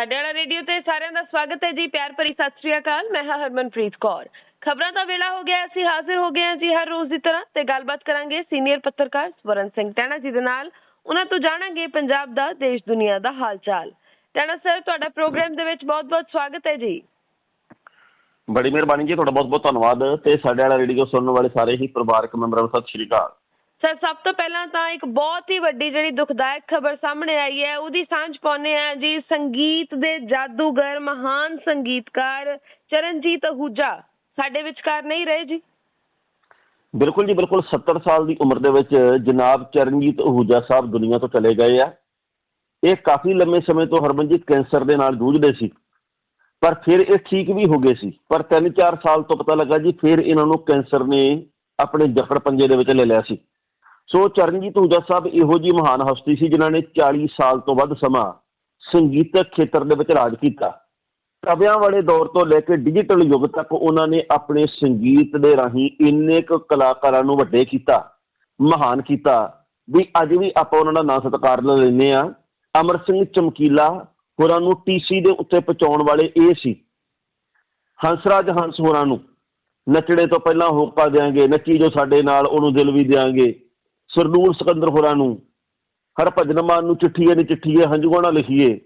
ਸਾਡੇ ਵਾਲਾ ਰੇਡੀਓ ਤੇ ਸਾਰਿਆਂ ਦਾ ਸਵਾਗਤ ਹੈ ਜੀ, ਪਿਆਰ ਭਰੀ ਸਤਿ ਸ੍ਰੀ ਅਕਾਲ, ਮੈਂ ਹਾਂ ਹਰਮਨਪ੍ਰੀਤ ਕੌਰ। ਖਬਰਾਂ ਦਾ ਵੇਲਾ ਹੋ ਗਿਆ, ਅਸੀਂ ਹਾਜ਼ਰ ਹੋ ਗਏ ਹਾਂ ਜੀ ਹਰ ਰੋਜ਼ ਦੀ ਤਰ੍ਹਾਂ ਤੇ ਗੱਲਬਾਤ ਕਰਾਂਗੇ ਸੀਨੀਅਰ ਪੱਤਰਕਾਰ ਸਵਰਨ ਸਿੰਘ ਟੈਣਾ ਜੀ ਦੇ ਨਾਲ। ਉਹਨਾਂ ਤੋਂ ਜਾਣਾਂਗੇ ਪੰਜਾਬ ਦਾ, ਦੇਸ਼ ਦੁਨੀਆ ਦਾ ਹਾਲ ਚਾਲ ਟੈਣਾ ਸਰ, ਤੁਹਾਡਾ ਪ੍ਰੋਗਰਾਮ ਦੇ ਵਿੱਚ ਬਹੁਤ-ਬਹੁਤ ਸਵਾਗਤ ਹੈ ਜੀ। ਬੜੀ ਮਿਹਰਬਾਨੀ ਜੀ, ਤੁਹਾਡਾ ਬਹੁਤ ਬਹੁਤ ਧੰਨਵਾਦ ਤੇ ਸਾਡੇ ਵਾਲਾ ਰੇਡੀਓ ਸੁਣਨ ਵਾਲੇ ਸਾਰੇ ਹੀ ਪਰਿਵਾਰਕ ਮੈਂਬਰਾਂ ਨੂੰ ਸਤਿ ਸ਼੍ਰੀ ਅਕਾਲ। ਸਰ, ਸਭ ਤੋਂ ਪਹਿਲਾਂ ਤਾਂ ਇੱਕ ਬਹੁਤ ਹੀ ਵੱਡੀ ਜਿਹੜੀ ਦੁਖਦਾਇਕ ਖਬਰ ਸਾਹਮਣੇ ਆਈ ਹੈ, ਉਹਦੀ ਸਾਂਝ ਪਾਉਂਦੇ ਆ ਜੀ, ਸੰਗੀਤ ਦੇ ਜਾਦੂਗਰ ਮਹਾਨ ਸੰਗੀਤਕਾਰ ਚਰਨਜੀਤ ਅਹੂਜਾ, ਸਾਡੇ ਵਿਚਕਾਰ ਨਹੀਂ ਰਹੇ ਜੀ? ਬਿਲਕੁਲ ਜੀ, ਬਿਲਕੁਲ 70 ਸਾਲ ਦੀ ਉਮਰ ਦੇ ਵਿੱਚ ਜਨਾਬ ਚਰਨਜੀਤ ਅਹੂਜਾ ਸਾਹਿਬ ਦੁਨੀਆ ਤੋਂ ਚਲੇ ਗਏ ਆ। ਇਹ ਕਾਫੀ ਲੰਮੇ ਸਮੇਂ ਤੋਂ ਹਰਮਨਜੀਤ ਕੈਂਸਰ ਦੇ ਨਾਲ ਜੂਝਦੇ ਸੀ। ਪਰ ਫਿਰ ਇਹ ਠੀਕ ਵੀ ਹੋ ਗਏ ਸੀ। ਪਰ 3-4 ਸਾਲ ਤੋਂ ਪਤਾ ਲੱਗਾ ਜੀ, ਫਿਰ ਇਹਨਾਂ ਨੂੰ ਕੈਂਸਰ ਨੇ ਆਪਣੇ ਜਕੜ ਪੰਜੇ ਦੇ ਵਿੱਚ ਲੈ ਲਿਆ ਸੀ। ਸੋ ਚਰਨਜੀਤ ਅਹੂਜਾ ਸਾਹਿਬ, ਇਹੋ ਜੀ ਮਹਾਨ ਹਸਤੀ ਸੀ ਜਿਨ੍ਹਾਂ ਨੇ 40 ਸਾਲ ਤੋਂ ਵੱਧ ਸਮਾਂ ਸੰਗੀਤਕ ਖੇਤਰ ਦੇ ਵਿੱਚ ਰਾਜ ਕੀਤਾ। ਕਵਿਆਂ ਵਾਲੇ ਦੌਰ ਤੋਂ ਲੈ ਕੇ ਡਿਜੀਟਲ ਯੁੱਗ ਤੱਕ ਉਹਨਾਂ ਨੇ ਆਪਣੇ ਸੰਗੀਤ ਦੇ ਰਾਹੀਂ ਇੰਨੇ ਕੁ ਕਲਾਕਾਰਾਂ ਨੂੰ ਵੱਡੇ ਕੀਤਾ, ਮਹਾਨ ਕੀਤਾ। ਵੀ ਅੱਜ ਵੀ ਆਪਾਂ ਉਹਨਾਂ ਦਾ ਨਾਂ ਸਤਿਕਾਰ ਲੈਂਦੇ ਆ ਅਮਰ ਸਿੰਘ ਚਮਕੀਲਾ ਹੋਰਾਂ ਨੂੰ ਟੀਸੀ ਦੇ ਉੱਤੇ ਪਹੁੰਚਾਉਣ ਵਾਲੇ ਇਹ ਸੀ। ਹੰਸਰਾਜ ਹੰਸ ਹੋਰਾਂ ਨੂੰ ਨੱਚੜੇ ਤੋਂ ਪਹਿਲਾਂ ਹੋਕਾ ਦੇਾਂਗੇ ਨੱਚੀ ਜੋ ਸਾਡੇ ਨਾਲ ਉਹਨੂੰ ਦਿਲ ਵੀ ਦੇਾਂਗੇ ਸਰਦੂਲ ਸਿਕੰਦਰ ਹੋਰਾਂ ਨੂੰ। ਹਰਭਜਨ ਮਾਨ ਨੂੰ ਚਿੱਠੀਏ ਨੀ ਚਿੱਠੀਏ, ਹੰਝੂਆਂ ਨਾਲ ਲਿਖੀਏ।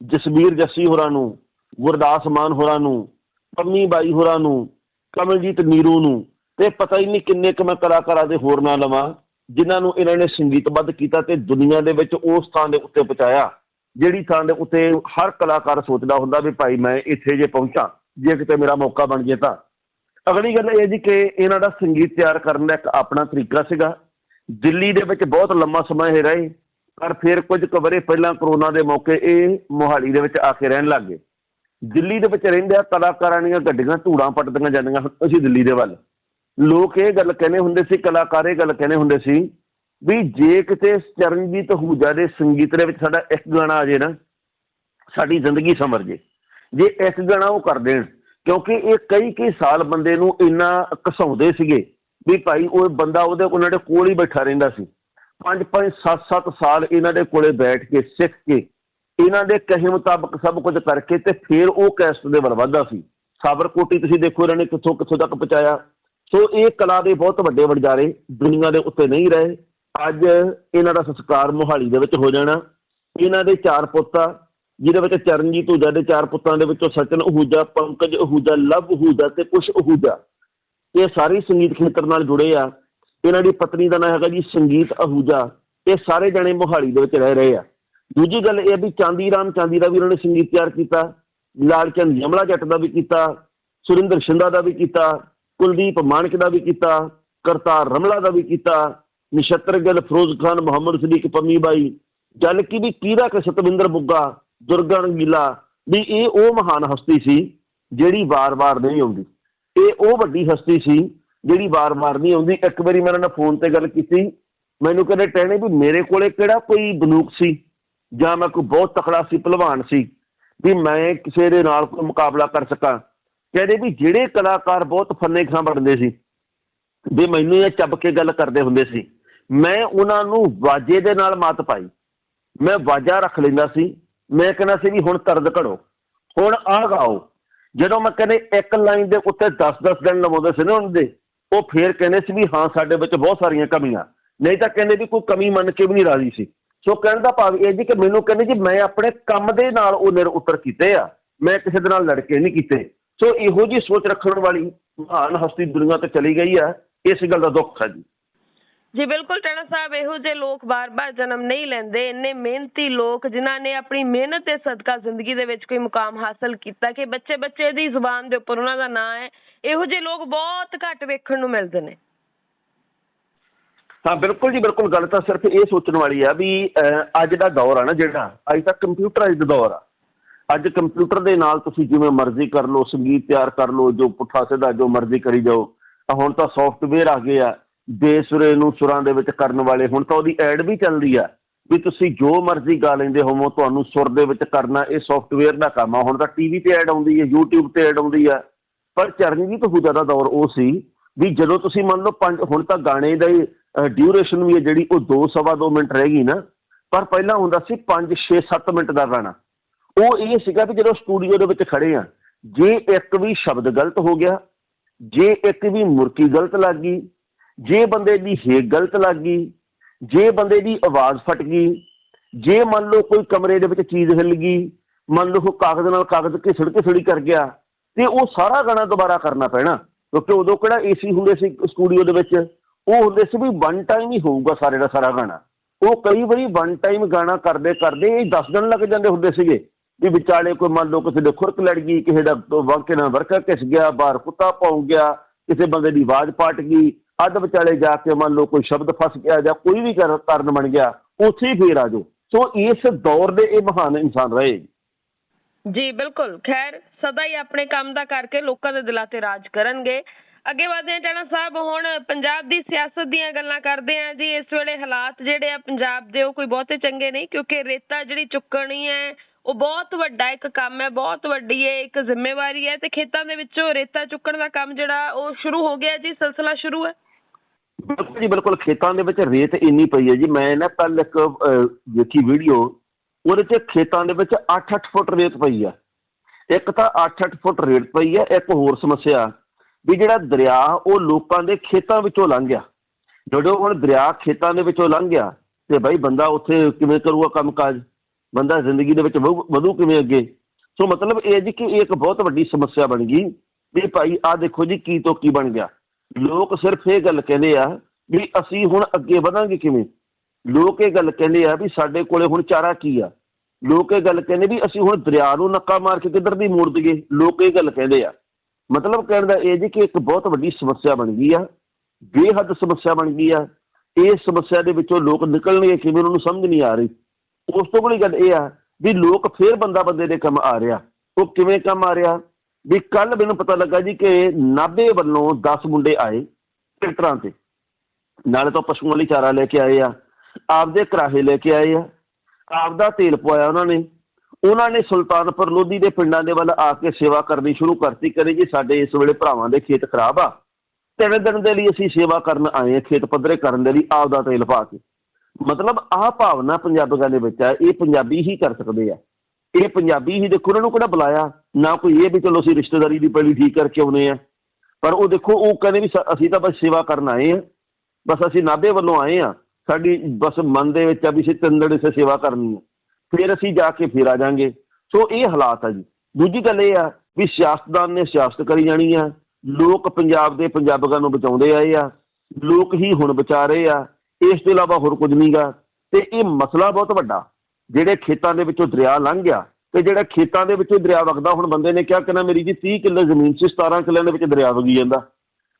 ਜਸਬੀਰ ਜੱਸੀ ਹੋਰਾਂ ਨੂੰ, ਗੁਰਦਾਸ ਮਾਨ ਹੋਰਾਂ ਨੂੰ, ਪੰਮੀ ਬਾਈ ਹੋਰਾਂ ਨੂੰ, ਕਮਲਜੀਤ ਨੀਰੂ ਨੂੰ, ਤੇ ਪਤਾ ਹੀ ਨਹੀਂ ਕਿੰਨੇ ਕੁ ਮੈਂ ਕਲਾਕਾਰਾਂ ਦੇ ਹੋਰ ਨਾਂ ਲਵਾਂ, ਜਿਨ੍ਹਾਂ ਨੂੰ ਇਹਨਾਂ ਨੇ ਸੰਗੀਤਬੱਧ ਕੀਤਾ ਤੇ ਦੁਨੀਆ ਦੇ ਵਿੱਚ ਉਸ ਥਾਂ ਦੇ ਉੱਤੇ ਪਹੁੰਚਾਇਆ, ਜਿਹੜੀ ਥਾਂ ਦੇ ਉੱਤੇ ਹਰ ਕਲਾਕਾਰ ਸੋਚਦਾ ਹੁੰਦਾ ਵੀ ਭਾਈ ਮੈਂ ਇੱਥੇ ਜੇ ਪਹੁੰਚਾਂ, ਜੇ ਕਿਤੇ ਮੇਰਾ ਮੌਕਾ ਬਣ ਜੇ ਤਾਂ। ਅਗਲੀ ਗੱਲ ਇਹ ਜੀ ਕਿ ਇਹਨਾਂ ਦਾ ਸੰਗੀਤ ਤਿਆਰ ਕਰਨ ਦਾ ਇੱਕ ਆਪਣਾ ਤਰੀਕਾ ਸੀਗਾ। ਦਿੱਲੀ ਦੇ ਵਿੱਚ ਬਹੁਤ ਲੰਮਾ ਸਮਾਂ ਇਹ ਰਹੇ, ਪਰ ਫਿਰ ਕੁਝ ਕੁ ਵਰੇ ਪਹਿਲਾਂ ਕਰੋਨਾ ਦੇ ਮੌਕੇ ਇਹ ਮੋਹਾਲੀ ਦੇ ਵਿੱਚ ਆ ਕੇ ਰਹਿਣ ਲੱਗ ਗਏ। ਦਿੱਲੀ ਦੇ ਵਿੱਚ ਰਹਿੰਦੇ ਆ, ਕਲਾਕਾਰਾਂ ਦੀਆਂ ਗੱਡੀਆਂ ਧੂੜਾਂ ਪੱਟਦੀਆਂ ਜਾਂਦੀਆਂ ਅਸੀਂ ਦਿੱਲੀ ਦੇ ਵੱਲ। ਲੋਕ ਇਹ ਗੱਲ ਕਹਿੰਦੇ ਹੁੰਦੇ ਸੀ, ਕਲਾਕਾਰ ਇਹ ਗੱਲ ਕਹਿੰਦੇ ਹੁੰਦੇ ਸੀ ਵੀ ਜੇ ਕਿਤੇ ਚਰਨਜੀਤ ਹੂਜਾ ਦੇ ਸੰਗੀਤ ਦੇ ਵਿੱਚ ਸਾਡਾ ਇੱਕ ਗਾਣਾ ਆ ਜੇ ਨਾ, ਸਾਡੀ ਜ਼ਿੰਦਗੀ ਸਮਰ ਜੇ। ਜੇ ਇੱਕ ਗਾਣਾ ਉਹ ਕਰ ਦੇਣ, ਕਿਉਂਕਿ ਇਹ ਕਈ ਕਈ ਸਾਲ ਬੰਦੇ ਨੂੰ ਇੰਨਾ ਘਸਾਉਂਦੇ ਸੀਗੇ ਵੀ ਭਾਈ ਉਹ ਬੰਦਾ ਉਹਦੇ ਉਹਨਾਂ ਦੇ ਕੋਲ ਹੀ ਬੈਠਾ ਰਹਿੰਦਾ ਸੀ। ਪੰਜ ਪੰਜ, ਸੱਤ ਸੱਤ ਸਾਲ ਇਹਨਾਂ ਦੇ ਕੋਲੇ ਬੈਠ ਕੇ, ਸਿੱਖ ਕੇ, ਇਹਨਾਂ ਦੇ ਕਹੇ ਮੁਤਾਬਕ ਸਭ ਕੁਝ ਕਰਕੇ ਤੇ ਫਿਰ ਉਹ ਕੈਸਟ ਦੇ ਵੱਲ ਵਧਦਾ ਸੀ। ਸਾਬਰਕੋਟੀ ਤੁਸੀਂ ਦੇਖੋ ਇਹਨਾਂ ਨੇ ਕਿੱਥੋਂ ਕਿੱਥੋਂ ਤੱਕ ਪਹੁੰਚਾਇਆ। ਸੋ ਇਹ ਕਲਾ ਦੇ ਬਹੁਤ ਵੱਡੇ ਵਡਜਾਰੇ ਦੁਨੀਆ ਦੇ ਉੱਤੇ ਨਹੀਂ ਰਹੇ। ਅੱਜ ਇਹਨਾਂ ਦਾ ਸੰਸਕਾਰ ਮੋਹਾਲੀ ਦੇ ਵਿੱਚ ਹੋ ਜਾਣਾ। ਇਹਨਾਂ ਦੇ ਚਾਰ ਪੁੱਤ ਆ ਜਿਹਦੇ ਵਿੱਚ ਚਰਨਜੀਤ ਹੂਜਾ ਦੇ ਚਾਰ ਪੁੱਤਾਂ ਦੇ ਵਿੱਚੋਂ ਸਚਨ ਅਹੂਜਾ ਪੰਕਜ ਅਹੂਜਾ ਲਵ ਅਹੂਜਾ ਤੇ ਕੁਸ਼ ਅਹੂਜਾ ਇਹ ਸਾਰੇ ਸੰਗੀਤ ਖੇਤਰ ਨਾਲ ਜੁੜੇ ਆ। ਇਹਨਾਂ ਦੀ ਪਤਨੀ ਦਾ ਨਾਮ ਹੈਗਾ ਜੀ ਸੰਗੀਤ ਅਹੂਜਾ। ਇਹ ਸਾਰੇ ਜਣੇ ਮੋਹਾਲੀ ਦੇ ਵਿੱਚ ਰਹਿ ਰਹੇ ਆ। ਦੂਜੀ ਗੱਲ ਇਹ ਵੀ ਚਾਂਦੀ ਰਾਮ ਚਾਂਦੀ ਦਾ ਵੀ ਉਹਨਾਂ ਨੇ ਸੰਗੀਤ ਤਿਆਰ ਕੀਤਾ। ਲਾਲਚੰਦ ਯਮਲਾ ਜੱਟ ਦਾ ਵੀ ਕੀਤਾ। ਸੁਰਿੰਦਰ ਸ਼ਿੰਦਾ ਦਾ ਵੀ ਕੀਤਾ। ਕੁਲਦੀਪ ਮਾਨਕ ਦਾ ਵੀ ਕੀਤਾ। ਕਰਤਾਰ ਰਮਲਾ ਦਾ ਵੀ ਕੀਤਾ। ਨਛੱਤਰ ਗਿੱਲ, ਫਿਰੋਜ਼ ਖਾਨ, ਮੁਹੰਮਦ ਸਦੀਕ, ਪੰਮੀ ਬਾਈ। ਜਲ ਕੀ ਵੀ ਕੀਰਾ ਕਿ ਸਤਵਿੰਦਰ ਬੁੱਗਾ ਦੁਰਗਾ ਰੰਗੀਲਾ ਵੀ ਇਹ ਉਹ ਮਹਾਨ ਹਸਤੀ ਸੀ ਜਿਹੜੀ ਵਾਰ-ਵਾਰ ਨਹੀਂ ਆਉਂਦੀ। ਇਹ ਉਹ ਵੱਡੀ ਹਸਤੀ ਸੀ ਜਿਹੜੀ ਵਾਰ-ਵਾਰ ਨਹੀਂ ਆਉਂਦੀ। ਇੱਕ ਵਾਰੀ ਮੈਂ ਉਹਨਾਂ ਨਾਲ ਫੋਨ ਤੇ ਗੱਲ ਕੀਤੀ। ਮੈਨੂੰ ਕਹਿੰਦੇ, ਟਹਿਣੇ, ਵੀ ਮੇਰੇ ਕੋਲੇ ਕਿਹੜਾ ਕੋਈ ਬੰਦੂਕ ਸੀ? ਜਾਂ ਮੈਂ ਕੋਈ ਬਹੁਤ ਤਕੜਾ ਸੀ, ਪਹਿਲਵਾਨ ਸੀ? ਵੀ ਮੈਂ ਕਿਸੇ ਦੇ ਨਾਲ ਕੋਈ ਮੁਕਾਬਲਾ ਕਰ ਸਕਾਂ? ਕਹਿੰਦੇ ਵੀ ਜਿਹੜੇ ਕਲਾਕਾਰ ਬਹੁਤ ਫੰਨੇ ਖਾਂ ਬਣਦੇ ਸੀ, ਵੀ ਮੈਨੂੰ ਇਹ ਚੱਬ ਕੇ ਗੱਲ ਕਰਦੇ ਹੁੰਦੇ ਸੀ। ਮੈਂ ਉਹਨਾਂ ਨੂੰ ਵਾਜੇ ਦੇ ਨਾਲ ਮਾਤ ਪਾਈ। ਮੈਂ ਵਾਜਾ ਰੱਖ ਲੈਂਦਾ ਸੀ। ਮੈਂ ਕਹਿੰਦਾ ਸੀ ਵੀ ਹੁਣ ਤਰਦ ਘੜੋ। ਹੁਣ ਆ ਗਾਓ। ਜਦੋਂ ਮੈਂ ਕਹਿੰਦੇ ਇੱਕ ਲਾਈਨ ਦੇ ਉੱਤੇ 10-10 ਦਿਨ ਲਵਾਉਂਦੇ ਸੀ ਨਾ ਉਹਨਾਂ ਦੇ, ਉਹ ਫੇਰ ਕਹਿੰਦੇ ਸੀ ਵੀ ਹਾਂ, ਸਾਡੇ ਵਿੱਚ ਬਹੁਤ ਸਾਰੀਆਂ ਕਮੀਆਂ। ਨਹੀਂ ਤਾਂ ਕਹਿੰਦੇ ਵੀ ਕੋਈ ਕਮੀ ਮੰਨ ਕੇ ਵੀ ਨਹੀਂ ਰਾਜ਼ੀ ਸੀ। ਸੋ ਕਹਿਣ ਦਾ ਭਾਵ ਇਹ ਜੀ ਕਿ ਮੈਨੂੰ ਕਹਿੰਦੇ ਜੀ, ਮੈਂ ਆਪਣੇ ਕੰਮ ਦੇ ਨਾਲ ਉਹ ਨਿਰ ਉੱਤਰ ਕੀਤੇ ਆ। ਮੈਂ ਕਿਸੇ ਦੇ ਨਾਲ ਲੜ ਕੇ ਨਹੀਂ ਕੀਤੇ। ਸੋ ਇਹੋ ਜੀ ਸੋਚ ਰੱਖਣ ਵਾਲੀ ਮਹਾਨ ਹਸਤੀ ਦੁਨੀਆ ਤੇ ਚਲੀ ਗਈ ਆ। ਇਸ ਗੱਲ ਦਾ ਦੁੱਖ ਹੈ ਜੀ। ਜੀ ਬਿਲਕੁਲ, ਟਣਾ ਸਾਹਿਬ, ਇਹੋ ਜਿਹੇ ਲੋਕ ਬਾਰ-ਬਾਰ ਜਨਮ ਨਹੀਂ ਲੈਂਦੇ। ਇੰਨੇ ਮਿਹਨਤੀ ਲੋਕ ਜਿਨ੍ਹਾਂ ਨੇ ਆਪਣੀ ਮਿਹਨਤ ਤੇ ਸਦਕਾ ਜ਼ਿੰਦਗੀ ਦੇ ਵਿੱਚ ਕੋਈ ਮੁਕਾਮ ਹਾਸਲ ਕੀਤਾ ਕਿ ਬੱਚੇ-ਬੱਚੇ ਦੀ ਜ਼ੁਬਾਨ ਦੇ ਉੱਪਰ ਉਹਨਾਂ ਦਾ ਨਾਂ ਹੈ, ਇਹੋ ਜਿਹੇ ਲੋਕ ਬਹੁਤ ਘੱਟ ਵੇਖਣ ਨੂੰ ਮਿਲਦੇ ਨੇ। ਹਾਂ, ਬਿਲਕੁਲ ਜੀ, ਬਿਲਕੁਲ। ਗੱਲ ਤਾਂ ਸਿਰਫ ਇਹ ਸੋਚਣ ਵਾਲੀ ਆ ਵੀ ਅੱਜ ਦਾ ਦੌਰ ਆ ਨਾ ਜਿਹੜਾ, ਅੱਜ ਤਾਂ ਕੰਪਿਊਟਰਾਈਜ਼ਡ ਦੌਰ ਆ। ਅੱਜ ਕੰਪਿਊਟਰ ਦੇ ਨਾਲ ਤੁਸੀਂ ਜਿਵੇਂ ਮਰਜ਼ੀ ਕਰ ਲਓ, ਸੰਗੀਤ ਤਿਆਰ ਕਰ ਲਓ, ਜੋ ਪੁੱਠਾ ਸਿੱਧਾ ਜੋ ਮਰਜ਼ੀ ਕਰੀ ਜਾਓ ਹੁਣ ਤਾਂ ਸੌਫਟਵੇਅਰ ਆ ਗਏ ਆ। ਬੇਸੁਰੇ ਨੂੰ ਸੁਰਾਂ ਦੇ ਵਿੱਚ ਕਰਨ ਵਾਲੇ ਹੁਣ, ਤਾਂ ਉਹਦੀ ਐਡ ਵੀ ਚੱਲਦੀ ਆ ਵੀ ਤੁਸੀਂ ਜੋ ਮਰਜ਼ੀ ਗਾ ਲੈਂਦੇ ਹੋਵੋ, ਤੁਹਾਨੂੰ ਸੁਰ ਦੇ ਵਿੱਚ ਕਰਨਾ, ਇਹ ਸੌਫਟਵੇਅਰ ਦਾ ਕੰਮ ਆ। ਹੁਣ ਤਾਂ ਟੀਵੀ ਤੇ ਐਡ ਆਉਂਦੀ ਹੈ YouTube ਤੇ ਐਡ ਆਉਂਦੀ ਆ। ਪਰ ਚਰਨਜੀਤ ਹੂਜਾ ਦਾ ਦੌਰ ਉਹ ਸੀ ਵੀ ਜਦੋਂ ਤੁਸੀਂ ਮੰਨ ਲਓ ਪੰਜ, ਹੁਣ ਤਾਂ ਗਾਣੇ ਦਾ ਡਿਊਰੇਸ਼ਨ ਵੀ ਹੈ ਜਿਹੜੀ ਉਹ 2 ਸਵਾ 2 ਮਿੰਟ ਰਹਿ ਗਈ ਨਾ, ਪਰ ਪਹਿਲਾਂ ਹੁੰਦਾ ਸੀ 5 6 7 ਮਿੰਟ ਦਾ ਗਾਣਾ। ਉਹ ਇਹ ਸੀਗਾ ਵੀ ਜਦੋਂ ਸਟੂਡੀਓ ਦੇ ਵਿੱਚ ਖੜੇ ਆ, ਜੇ ਇੱਕ ਵੀ ਸ਼ਬਦ ਗਲਤ ਹੋ ਗਿਆ, ਜੇ ਇੱਕ ਵੀ ਮੁਰਕੀ ਗਲਤ ਲੱਗ ਗਈ ਜੇ ਬੰਦੇ ਦੀ ਹੇਕ ਗਲਤ ਲੱਗ ਗਈ, ਜੇ ਬੰਦੇ ਦੀ ਆਵਾਜ਼ ਫਟ ਗਈ, ਜੇ ਮੰਨ ਲਓ ਕੋਈ ਕਮਰੇ ਦੇ ਵਿੱਚ ਚੀਜ਼ ਹਿੱਲ ਗਈ, ਮੰਨ ਲਓ ਕੋਈ ਕਾਗਜ਼ ਨਾਲ ਕਾਗਜ਼ ਘਿਸੜ ਘਿਸੜੀ ਕਰ ਗਿਆ, ਤੇ ਉਹ ਸਾਰਾ ਗਾਣਾ ਦੁਬਾਰਾ ਕਰਨਾ ਪੈਣਾ, ਕਿਉਂਕਿ ਉਦੋਂ ਕਿਹੜਾ ਏਸੀ ਹੁੰਦੇ ਸੀ ਸਟੂਡੀਓ ਦੇ ਵਿੱਚ, ਉਹ ਹੁੰਦੇ ਸੀ ਵੀ ਵਨ ਟਾਈਮ ਹੀ ਹੋਊਗਾ ਸਾਰੇ ਦਾ ਸਾਰਾ ਗਾਣਾ। ਉਹ ਕਈ ਵਾਰੀ ਵਨ ਟਾਈਮ ਗਾਣਾ ਕਰਦੇ ਕਰਦੇ 10 ਦਿਨ ਲੱਗ ਜਾਂਦੇ ਹੁੰਦੇ ਸੀਗੇ, ਵੀ ਵਿਚਾਲੇ ਕੋਈ ਮੰਨ ਲਓ ਕਿਸੇ ਦੇ ਖੁਰਕ ਲੜ ਗਈ, ਕਿਸੇ ਦਾ ਵਾਂਕੇ ਨਾਲ ਵਰਕਾ ਘਿਸ ਗਿਆ, ਬਾਹਰ ਕੁੱਤਾ ਪੌਂ ਗਿਆ, ਕਿਸੇ ਬੰਦੇ ਦੀ ਆਵਾਜ਼ ਪਾਟ ਗਈ ਅੱਧ ਵਿਚਾਲੇ ਜਾ ਕੇ ਮੰਨ ਲਓ ਕੋਈ ਸ਼ਬਦ ਫਸ ਗਿਆ ਜਾਂ ਕੋਈ ਵੀ ਕਾਰਨ ਬਣ ਗਿਆ, ਉੱਥੇ ਫੇਰ ਆ ਜਾਓ। ਸੋ ਇਸ ਦੌਰ ਦੇ ਇਹ ਮਹਾਨ ਇਨਸਾਨ ਰਹੇ ਜੀ, ਬਿਲਕੁਲ। ਖੈਰ, ਸਦਾ ਹੀ ਆਪਣੇ ਕੰਮ ਦਾ ਕਰਕੇ ਲੋਕਾਂ ਦੇ ਦਿਲਾਂ ਤੇ ਰਾਜ ਕਰਨਗੇ। ਅੱਗੇ ਵਧਦੇ ਹਾਂ ਟਾਣਾ ਸਾਹਿਬ, ਹੁਣ ਪੰਜਾਬ ਦੀ ਸਿਆਸਤ ਦੀਆਂ ਗੱਲਾਂ ਕਰਦੇ ਹਾਂ ਜੀ। ਇਸ ਵੇਲੇ ਹਾਲਾਤ ਜਿਹੜੇ ਆ ਪੰਜਾਬ ਦੇ, ਉਹ ਕੋਈ ਬਹੁਤੇ ਚੰਗੇ ਨਹੀਂ, ਕਿਉਂਕਿ ਰੇਤਾ ਜਿਹੜੀ ਚੁੱਕਣੀ ਹੈ, ਉਹ ਬਹੁਤ ਵੱਡਾ ਇੱਕ ਕੰਮ ਹੈ, ਬਹੁਤ ਵੱਡੀ ਹੈ, ਇੱਕ ਜ਼ਿੰਮੇਵਾਰੀ ਹੈ। ਤੇ ਖੇਤਾਂ ਦੇ ਵਿੱਚੋਂ ਰੇਤਾ ਚੁੱਕਣ ਦਾ ਕੰਮ ਜਿਹੜਾ, ਉਹ ਸ਼ੁਰੂ ਹੋ ਗਿਆ ਜੀ, ਸਿਲਸਿਲਾ ਸ਼ੁਰੂ ਹੈ। ਬਿਲਕੁਲ ਜੀ, ਬਿਲਕੁਲ। ਖੇਤਾਂ ਦੇ ਵਿੱਚ ਰੇਤ ਇੰਨੀ ਪਈ ਹੈ ਜੀ। ਮੈਂ ਨਾ ਕੱਲ ਇੱਕ ਦੇਖੀ ਵੀਡੀਓ। ਉਹਦੇ 'ਚ ਖੇਤਾਂ ਦੇ ਵਿੱਚ 8-8 ਫੁੱਟ ਰੇਤ ਪਈ ਆ। ਇੱਕ ਤਾਂ 8-8 ਫੁੱਟ ਰੇਤ ਪਈ ਆ, ਇੱਕ ਹੋਰ ਸਮੱਸਿਆ ਵੀ ਜਿਹੜਾ ਦਰਿਆ, ਉਹ ਲੋਕਾਂ ਦੇ ਖੇਤਾਂ ਵਿੱਚੋਂ ਲੰਘ ਗਿਆ। ਜਦੋਂ ਹੁਣ ਦਰਿਆ ਖੇਤਾਂ ਦੇ ਵਿੱਚੋਂ ਲੰਘ ਗਿਆ, ਤੇ ਭਾਈ ਬੰਦਾ ਉੱਥੇ ਕਿਵੇਂ ਕਰੂਗਾ ਕੰਮਕਾਜ? ਬੰਦਾ ਜ਼ਿੰਦਗੀ ਦੇ ਵਿੱਚ ਵਧੂ- ਵਧੂ ਕਿਵੇਂ ਅੱਗੇ? ਸੋ ਮਤਲਬ ਇਹ ਜੀ ਕਿ ਇਹ ਇੱਕ ਬਹੁਤ ਵੱਡੀ ਸਮੱਸਿਆ ਬਣ ਗਈ ਵੀ ਭਾਈ ਆਹ ਦੇਖੋ ਜੀ ਕੀ ਤੋਂ ਕੀ ਬਣ ਗਿਆ। ਲੋਕ ਸਿਰਫ ਇਹ ਗੱਲ ਕਹਿੰਦੇ ਆ ਵੀ ਅਸੀਂ ਹੁਣ ਅੱਗੇ ਵਧਾਂਗੇ ਕਿਵੇਂ? ਲੋਕ ਇਹ ਗੱਲ ਕਹਿੰਦੇ ਆ ਵੀ ਸਾਡੇ ਕੋਲੇ ਹੁਣ ਚਾਰਾ ਕੀ ਆ? ਲੋਕ ਇਹ ਗੱਲ ਕਹਿੰਦੇ ਵੀ ਅਸੀਂ ਹੁਣ ਦਰਿਆ ਨੂੰ ਨੱਕਾ ਮਾਰ ਕੇ ਕਿੱਧਰ ਦੀ ਮੋੜ ਦਈਏ? ਲੋਕ ਇਹ ਗੱਲ ਕਹਿੰਦੇ ਆ। ਮਤਲਬ ਕਹਿਣ ਦਾ ਇਹ ਜੀ ਕਿ ਇੱਕ ਬਹੁਤ ਵੱਡੀ ਸਮੱਸਿਆ ਬਣ ਗਈ ਆ, ਬੇਹੱਦ ਸਮੱਸਿਆ ਬਣ ਗਈ ਆ। ਇਸ ਸਮੱਸਿਆ ਦੇ ਵਿੱਚੋਂ ਲੋਕ ਨਿਕਲਣਗੇ ਕਿਵੇਂ ਉਹਨਾਂ ਨੂੰ ਸਮਝ ਨਹੀਂ ਆ ਰਹੀ। ਉਸ ਤੋਂ ਬੜੀ ਗੱਲ ਇਹ ਆ ਵੀ ਲੋਕ ਫੇਰ ਬੰਦਾ ਬੰਦੇ ਦੇ ਕੰਮ ਆ ਰਿਹਾ। ਉਹ ਕਿਵੇਂ ਕੰਮ ਆ ਰਿਹਾ? ਵੀ ਕੱਲ ਮੈਨੂੰ ਪਤਾ ਲੱਗਾ ਜੀ ਕਿ ਨਾਭੇ ਵੱਲੋਂ 10 ਮੁੰਡੇ ਆਏ ਟਰੈਕਟਰਾਂ ਤੇ। ਨਾਲੇ ਤਾਂ ਪਸ਼ੂਆਂ ਲਈ ਚਾਰਾ ਲੈ ਕੇ ਆਏ ਆ, ਆਪਦੇ ਕਰਾਹੇ ਲੈ ਕੇ ਆਏ ਆ, ਆਪਦਾ ਤੇਲ ਪਵਾਇਆ ਉਹਨਾਂ ਨੇ। ਉਹਨਾਂ ਨੇ ਸੁਲਤਾਨਪੁਰ ਲੋਧੀ ਦੇ ਪਿੰਡਾਂ ਦੇ ਵੱਲ ਆ ਕੇ ਸੇਵਾ ਕਰਨੀ ਸ਼ੁਰੂ ਕਰਤੀ ਕਰੇ ਜੀ ਸਾਡੇ ਇਸ ਵੇਲੇ ਭਰਾਵਾਂ ਦੇ ਖੇਤ ਖਰਾਬ ਆ। ਤਿੰਨ ਦਿਨ ਦੇ ਲਈ ਅਸੀਂ ਸੇਵਾ ਕਰਨ ਆਏ ਆ ਖੇਤ ਪੱਧਰੇ ਕਰਨ ਦੇ ਲਈ ਆਪਦਾ ਤੇਲ ਪਾ ਕੇ। ਮਤਲਬ ਆਹ ਭਾਵਨਾ ਪੰਜਾਬੀਆਂ ਦੇ ਵਿੱਚ ਆ, ਇਹ ਪੰਜਾਬੀ ਹੀ ਕਰ ਸਕਦੇ ਆ। ਇਹ ਪੰਜਾਬੀ ਹੀ ਦੇਖੋ, ਉਹਨਾਂ ਨੂੰ ਕਿਹੜਾ ਬੁਲਾਇਆ? ਨਾ ਕੋਈ ਇਹ ਵੀ ਚਲੋ ਅਸੀਂ ਰਿਸ਼ਤੇਦਾਰੀ ਦੀ ਪਹਿਲੀ ਠੀਕ ਕਰਕੇ ਆਉਨੇ ਆ ਪਰ ਉਹ ਦੇਖੋ, ਉਹ ਕਹਿੰਦੇ ਵੀ ਸ- ਅਸੀਂ ਤਾਂ ਬਸ ਸੇਵਾ ਕਰਨ ਆਏ ਆ ਬਸ ਅਸੀਂ ਨਾਭੇ ਵੱਲੋਂ ਆਏ ਆ ਸਾਡੀ ਬਸ ਮਨ ਦੇ ਵਿੱਚ ਆ ਵੀ ਅਸੀਂ ਤਿੰਨ ਦਿਨ ਸੇਵਾ ਕਰਨੀ ਆ ਫਿਰ ਅਸੀਂ ਜਾ ਕੇ ਫਿਰ ਆ ਜਾਾਂਗੇ। ਸੋ ਇਹ ਹਾਲਾਤ ਆ ਜੀ। ਦੂਜੀ ਗੱਲ ਇਹ ਆ ਵੀ ਸਿਆਸਤਦਾਨ ਨੇ ਸਿਆਸਤ ਕਰੀ ਜਾਣੀ ਆ। ਲੋਕ ਪੰਜਾਬ ਦੇ ਪੰਜਾਬੀਆਂ ਨੂੰ ਬਚਾਉਂਦੇ ਆਏ ਆ। ਲੋਕ ਹੀ ਹੁਣ ਬਚਾ ਰਹੇ ਆ। ਇਸ ਤੋਂ ਇਲਾਵਾ ਹੋਰ ਕੁਝ ਨਹੀਂਗਾ ਤੇ ਇਹ ਮਸਲਾ ਬਹੁਤ ਵੱਡਾ। ਜਿਹੜੇ ਖੇਤਾਂ ਦੇ ਵਿੱਚੋਂ ਦਰਿਆ ਲੰਘ ਗਿਆ ਤੇ ਜਿਹੜਾ ਖੇਤਾਂ ਦੇ ਵਿੱਚੋਂ ਦਰਿਆ ਵਗਦਾ ਹੁਣ ਬੰਦੇ ਨੇ ਕਿਹਾ ਕਿ ਨਾ ਮੇਰੀ ਜੀ 30 ਕਿੱਲੇ ਜ਼ਮੀਨ ਸੀ 17 ਕਿੱਲਿਆਂ ਦੇ ਵਿੱਚ ਦਰਿਆ ਵਗੀ ਜਾਂਦਾ।